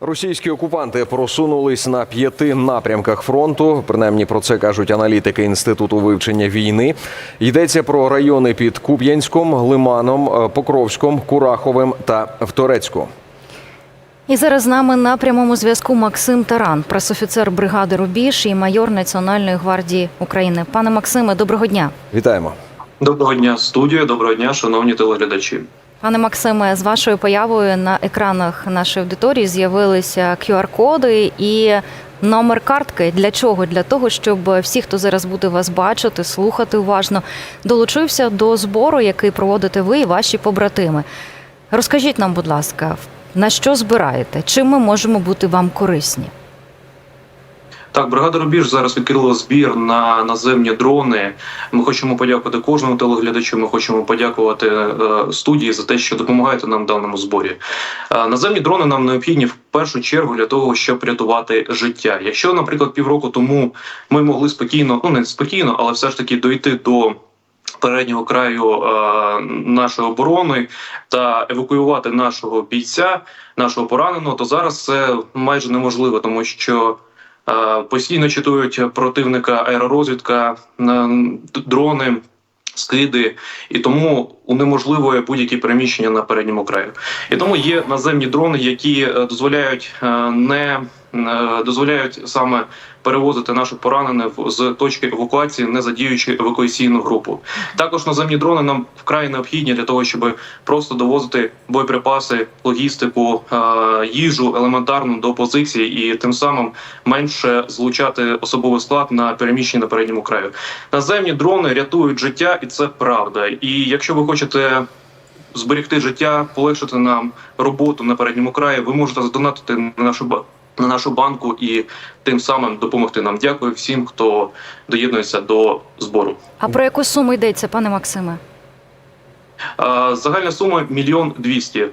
Російські окупанти просунулись на п'яти напрямках фронту. Принаймні про це кажуть аналітики інституту вивчення війни. Йдеться про райони під Куп'янськом, Лиманом, е, Покровськом, Кураховим та Вторецьку. І зараз з нами на прямому зв'язку Максим Таран, пресофіцер бригади Рубіж і майор Національної гвардії України. Пане Максиме, доброго дня. Вітаємо. Доброго дня, студія. Доброго дня, шановні телеглядачі. Пане Максиме, з вашою появою на екранах нашої аудиторії з'явилися QR-коди і номер картки. Для чого? Для того, щоб всі, хто зараз буде вас бачити, слухати уважно, долучився до збору, який проводите ви і ваші побратими. Розкажіть нам, будь ласка, на що збираєте? Чим ми можемо бути вам корисні? Так, бригада Рубіж зараз відкрила збір на наземні дрони. Ми хочемо подякувати кожному телеглядачу. Ми хочемо подякувати е, студії за те, що допомагаєте нам в даному зборі. Е, наземні дрони нам необхідні в першу чергу для того, щоб рятувати життя. Якщо, наприклад, півроку тому ми могли спокійно, ну не спокійно, але все ж таки дойти до. Переднього краю е, нашої оборони та евакуювати нашого бійця, нашого пораненого, то зараз це майже неможливо, тому що Постійно читують противника аеророзвідка, е, дрони, скиди, і тому унеможливує будь-які переміщення на передньому краю. І тому є наземні дрони, які е, дозволяють е, не е, дозволяють саме перевозити наших поранених з точки евакуації, не задіючи евакуаційну групу. Також наземні дрони нам вкрай необхідні для того, щоб просто довозити боєприпаси, логістику, е, їжу елементарну до позиції і тим самим менше злучати особовий склад на переміщенні на передньому краю. Наземні дрони рятують життя, і це правда. І якщо ви хочете. Зберегти життя, полегшити нам роботу на передньому краї. Ви можете задонатити на нашу на нашу банку і тим самим допомогти нам. Дякую всім, хто доєднується до збору. А про яку суму йдеться, пане Максиме? Загальна сума мільйон двісті.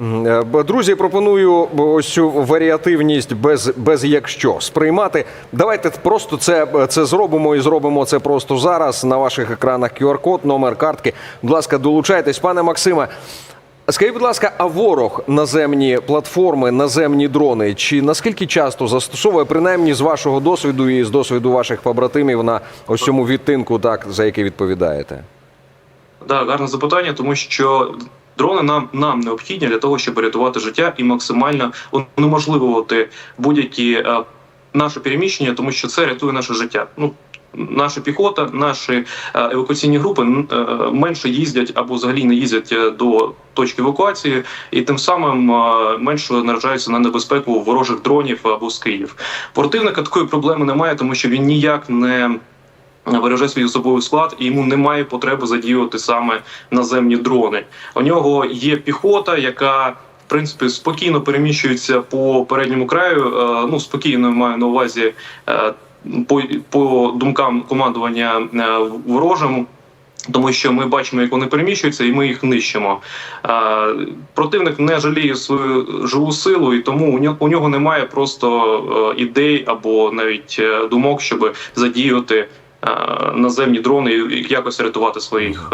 Е, Друзі, пропоную ось цю варіативність без, без якщо сприймати. Давайте просто це, це зробимо і зробимо це просто зараз. На ваших екранах QR-код, номер картки. Будь ласка, долучайтесь, пане Максиме. Скажіть, будь ласка, а ворог наземні платформи, наземні дрони, чи наскільки часто застосовує, принаймні з вашого досвіду і з досвіду ваших побратимів на ось цьому відтинку, так за який відповідаєте? Да, гарне запитання, тому що дрони нам нам необхідні для того, щоб рятувати життя і максимально унеможливувати будь-які е, наше переміщення, тому що це рятує наше життя. Ну наша піхота, наші е, евакуаційні групи е, менше їздять або взагалі не їздять е, до точки евакуації, і тим самим менше наражаються на небезпеку ворожих дронів або скидів. Противника такої проблеми немає, тому що він ніяк не береже свій особовий склад, і йому немає потреби задіювати саме наземні дрони. У нього є піхота, яка в принципі спокійно переміщується по передньому краю. Ну спокійно маю на увазі по, по думкам командування е, ворожим. Тому що ми бачимо, як вони переміщуються, і ми їх нищимо. Е, Противник не жаліє свою живу силу, і тому у нього, у нього немає просто е, ідей або навіть думок, щоб задіяти е, наземні дрони і якось рятувати своїх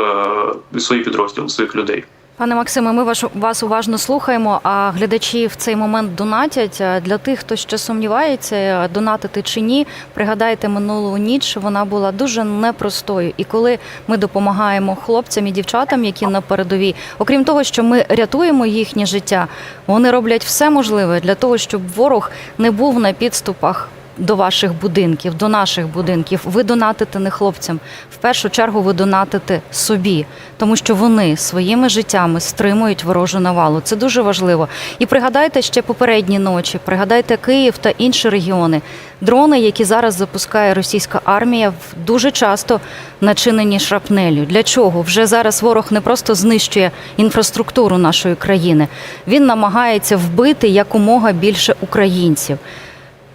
свої підрозділи, своїх людей. Пане Максиме, ми вас уважно слухаємо, а глядачі в цей момент донатять. Для тих, хто ще сумнівається, донатити чи ні, пригадайте минулу ніч. Вона була дуже непростою. І коли ми допомагаємо хлопцям і дівчатам, які на передовій, окрім того, що ми рятуємо їхнє життя, вони роблять все можливе для того, щоб ворог не був на підступах до ваших будинків, до наших будинків. Ви донатите не хлопцям. В першу чергу ви донатите собі, тому що вони своїми життями стримують ворожу навалу. Це дуже важливо. І пригадайте ще попередні ночі, пригадайте Київ та інші регіони. Дрони, які зараз запускає російська армія, дуже часто начинені шрапнелю. Для чого? Вже зараз ворог не просто знищує інфраструктуру нашої країни, він намагається вбити якомога більше українців.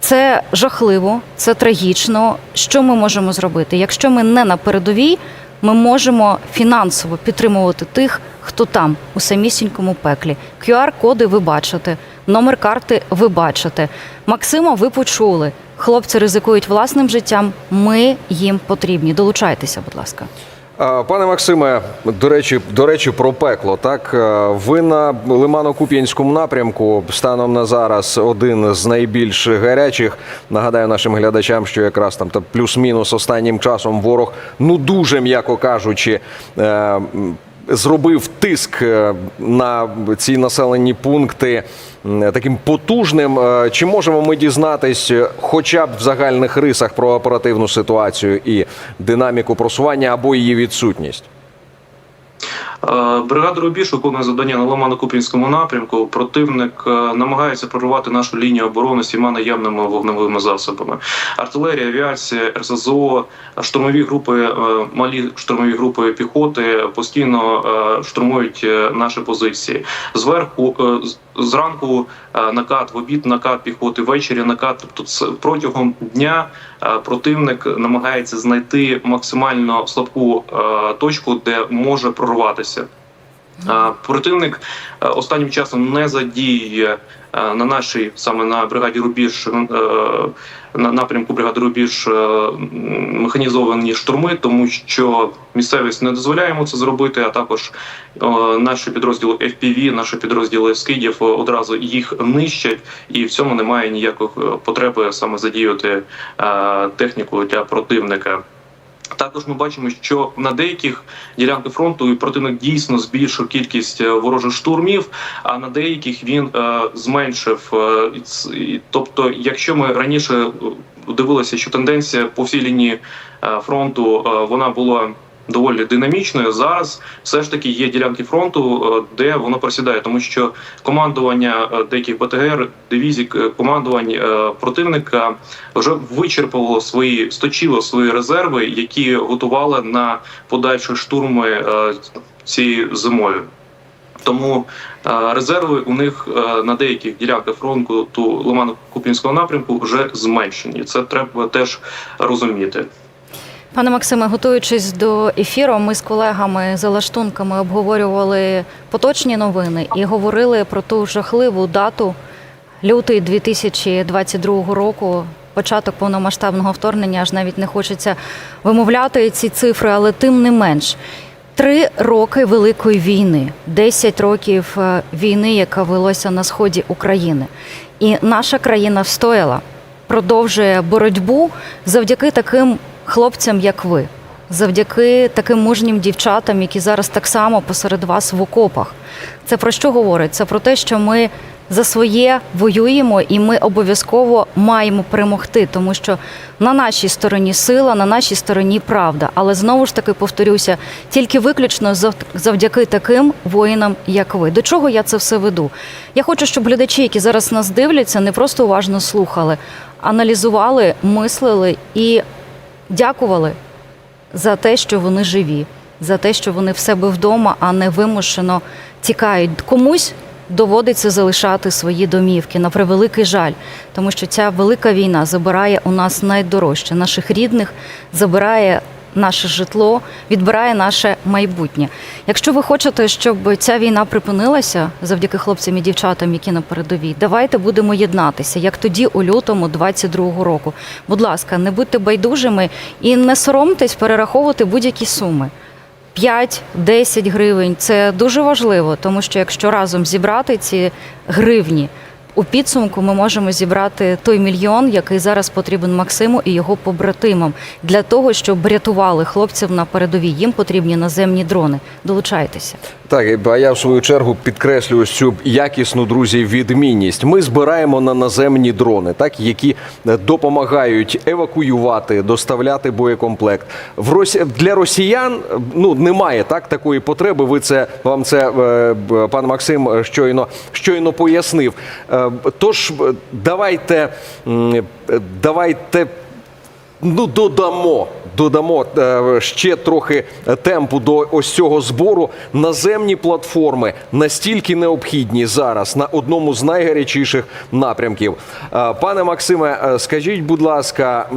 Це жахливо, це трагічно. Що ми можемо зробити? Якщо ми не на передовій, ми можемо фінансово підтримувати тих, хто там у самісінькому пеклі. QR-коди ви бачите, номер карти ви бачите. Максима, ви почули. Хлопці ризикують власним життям. Ми їм потрібні. Долучайтеся, будь ласка. А, Пане Максиме, до речі, до речі, про пекло. Так Е, ви на Лимано-Куп'янському напрямку станом на зараз один з найбільш гарячих. Нагадаю нашим глядачам, що якраз там та плюс-мінус останнім часом ворог, ну дуже м'яко кажучи. Зробив тиск е, на ці населені пункти таким потужним. Е, Чи можемо ми дізнатись, е, хоча б в загальних рисах про оперативну ситуацію і динаміку просування або її відсутність? Е, Бригада Рубіж виконує завдання на Ломано-Купінському напрямку. Противник е, намагається прорвати нашу лінію оборони всіма наявними вогневими засобами. Артилерія, авіація, РСЗО, штурмові групи, е, малі штурмові групи піхоти постійно штурмують наші позиції. Зверху зранку накат, в обід накат піхоти, ввечері накат. Тобто протягом дня противник намагається знайти максимально слабку е, точку, де може прорватися. Противник е, останнім часом не задіює е, на нашій саме на бригаді Рубіж е, на напрямку бригади Рубіж механізовані штурми, тому що місцевість не дозволяє йому це зробити. А також наші підрозділи FPV, наші підрозділи скидів одразу їх нищать, і в цьому немає ніякої потреби саме задіювати техніку для противника. Також ми бачимо, що на деяких ділянках фронту противник дійсно збільшив кількість е, ворожих штурмів, а на деяких він е, зменшив. Е, тобто, якщо ми раніше е, дивилися, що тенденція по всій лінії фронту е, вона була доволі динамічною. Зараз все ж таки є ділянки фронту, е, де воно просідає, тому що командування е, деяких БТГР, дивізій, е, командувань противника вже вичерпало свої сточило свої резерви, які готували на подальші штурми цією зимою. Тому резерви у них на деяких ділянках фронту ту Лимано-Купінського напрямку вже зменшені. Це треба теж розуміти. Пане Максиме, готуючись до ефіру, ми з колегами за лаштунками обговорювали поточні новини і говорили про ту жахливу дату лютий 2022 року. Початок повномасштабного вторгнення аж навіть не хочеться вимовляти ці цифри, але тим не менш. Три роки великої війни, 10 років е, війни, яка велася на сході України, і наша країна встояла, продовжує боротьбу завдяки таким хлопцям, як ви, завдяки таким мужнім дівчатам, які зараз так само посеред вас в окопах. Це про що говорить? Це про те, що ми за своє воюємо, і ми обов'язково маємо перемогти, тому що на нашій стороні сила, на нашій стороні правда. Але знову ж таки повторюся, тільки виключно завдяки таким воїнам, як ви. До чого я це все веду? Я хочу, щоб глядачі, які зараз нас дивляться, не просто уважно слухали, аналізували, мислили і дякували за те, що вони живі, за те, що вони в себе вдома, а не вимушено тікають. Комусь доводиться залишати свої домівки на превеликий жаль, тому що ця велика війна забирає у нас найдорожче наших рідних, забирає наше житло, відбирає наше майбутнє. Якщо ви хочете, щоб ця війна припинилася завдяки хлопцям і дівчатам, які на передовій, давайте будемо єднатися, як тоді у лютому 22-го року. Будь ласка, не будьте байдужими і не соромтесь перераховувати будь-які суми. 5-10 гривень це дуже важливо, тому що якщо разом зібрати ці гривні, у підсумку ми можемо зібрати той мільйон, який зараз потрібен Максиму і його побратимам для того, щоб рятували хлопців на передовій. Їм потрібні наземні дрони. Долучайтеся. Так, а я в свою чергу підкреслюю цю якісну друзі відмінність. Ми збираємо на наземні дрони, так які е, допомагають евакуювати, доставляти боєкомплект. В Росі... для росіян ну немає так такої потреби. Ви це вам це е, пан Максим е, щойно щойно пояснив. Е, Тож е, давайте е, давайте Ну, додамо, додамо ще трохи темпу до ось цього збору. Наземні платформи настільки необхідні зараз на одному з найгарячіших напрямків. Пане Максиме, скажіть, будь ласка.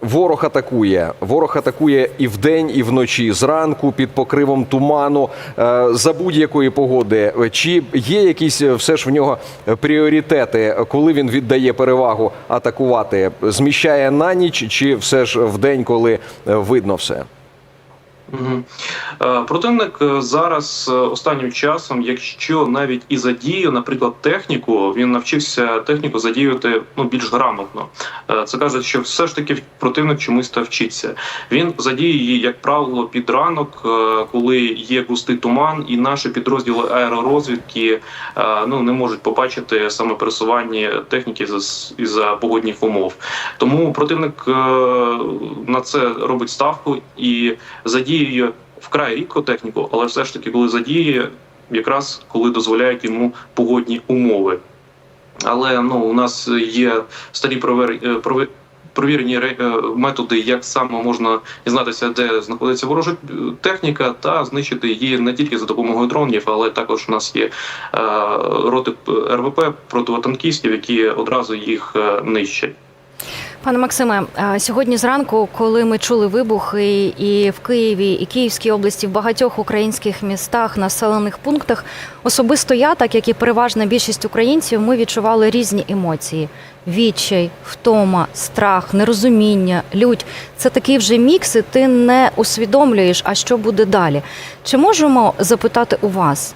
Ворог атакує. Ворог атакує і вдень, і вночі, зранку під покривом туману, е, за будь-якої погоди. Чи є якісь е, все ж в нього пріоритети, коли він віддає перевагу атакувати? Зміщає на ніч, чи все ж вдень, коли е, видно все? Е, Противник е, зараз е, останнім часом, якщо навіть і задіяв, наприклад, техніку, він навчився техніку задіювати ну більш грамотно. Це каже, що все ж таки противник чомусь та вчиться. Він задіє її, як правило, під ранок, коли є густий туман, і наші підрозділи аеророзвідки ну не можуть побачити саме пересування техніки із за погодних умов. Тому противник на це робить ставку і задіює вкрай рідко техніку, але все ж таки, коли задіє, якраз коли дозволяють йому погодні умови. Але ну у нас є старі провер... е, провірені е, методи, як саме можна дізнатися, де знаходиться ворожа техніка, та знищити її не тільки за допомогою дронів, але також у нас є е, роти РВП противотанкістів, які одразу їх нищать. Пане Максиме, е, сьогодні зранку, коли ми чули вибухи і в Києві, і Київській області, в багатьох українських містах, населених пунктах, особисто я, так як і переважна більшість українців, ми відчували різні емоції: відчай, втома, страх, нерозуміння, лють. Це такий вже мікс, і ти не усвідомлюєш, а що буде далі. Чи можемо запитати у вас?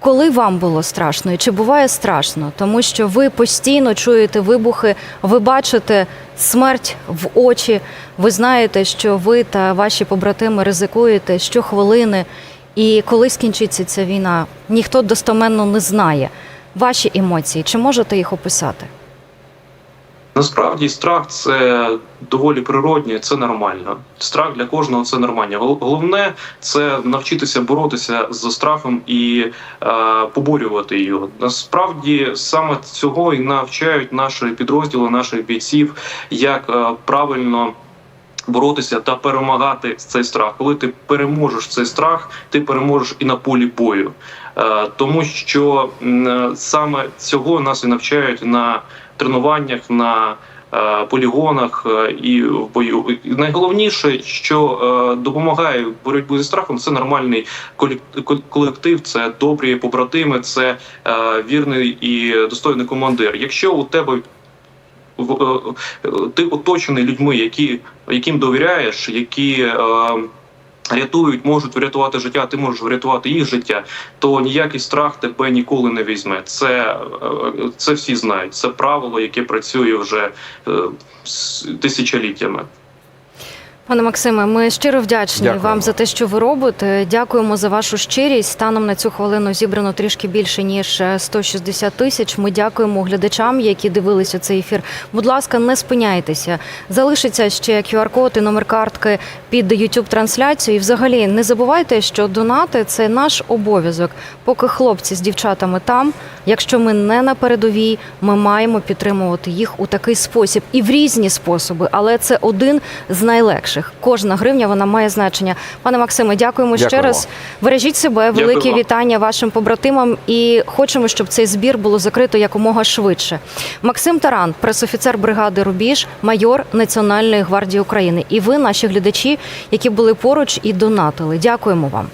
Коли вам було страшно і чи буває страшно, тому що ви постійно чуєте вибухи, ви бачите смерть в очі, ви знаєте, що ви та ваші побратими ризикуєте щохвилини, і коли скінчиться ця війна, ніхто достоменно не знає. Ваші емоції, чи можете їх описати? Насправді страх це доволі природньо, це нормально. Страх для кожного це нормально. Головне це навчитися боротися з страхом і е, поборювати його. Насправді саме цього і навчають наші підрозділи, наших бійців, як е, правильно. Боротися та перемагати цей страх. Коли ти переможеш цей страх, ти переможеш і на полі бою, е, тому що е, саме цього нас і навчають на тренуваннях, на е, полігонах е, і в бою. Найголовніше, що е, допомагає в боротьбі зі страхом, це нормальний колек- колектив, це добрі побратими, це вірний і достойний командир. Якщо у тебе в- ти оточений людьми, які яким довіряєш, які рятують, можуть врятувати життя, ти можеш врятувати їх життя, то ніякий страх тебе ніколи не візьме. Це, е, це всі знають. Це правило, яке працює вже е, тисячоліттями. Пане Максиме, ми щиро вдячні Дякуємо. вам за те, що ви робите. Дякуємо за вашу щирість. Станом на цю хвилину зібрано трішки більше ніж е, 160 тисяч. Ми дякуємо глядачам, які дивилися цей ефір. Будь ласка, не спиняйтеся. Залишиться ще QR-код і номер картки під youtube трансляцію. І взагалі не забувайте, що донати це наш обов'язок. Поки хлопці з дівчатами там, якщо ми не на передовій, ми маємо підтримувати їх у такий спосіб і в різні способи, але це один з найлегших. Кожна гривня вона має значення. Пане Максиме, дякуємо, ще раз. Бережіть себе, Дякую велике вам. вітання вашим побратимам і хочемо, щоб цей збір було закрито якомога швидше. Максим Таран, пресофіцер бригади Рубіж, майор Національної гвардії України. І ви, наші глядачі, які були поруч і донатили. Дякуємо вам.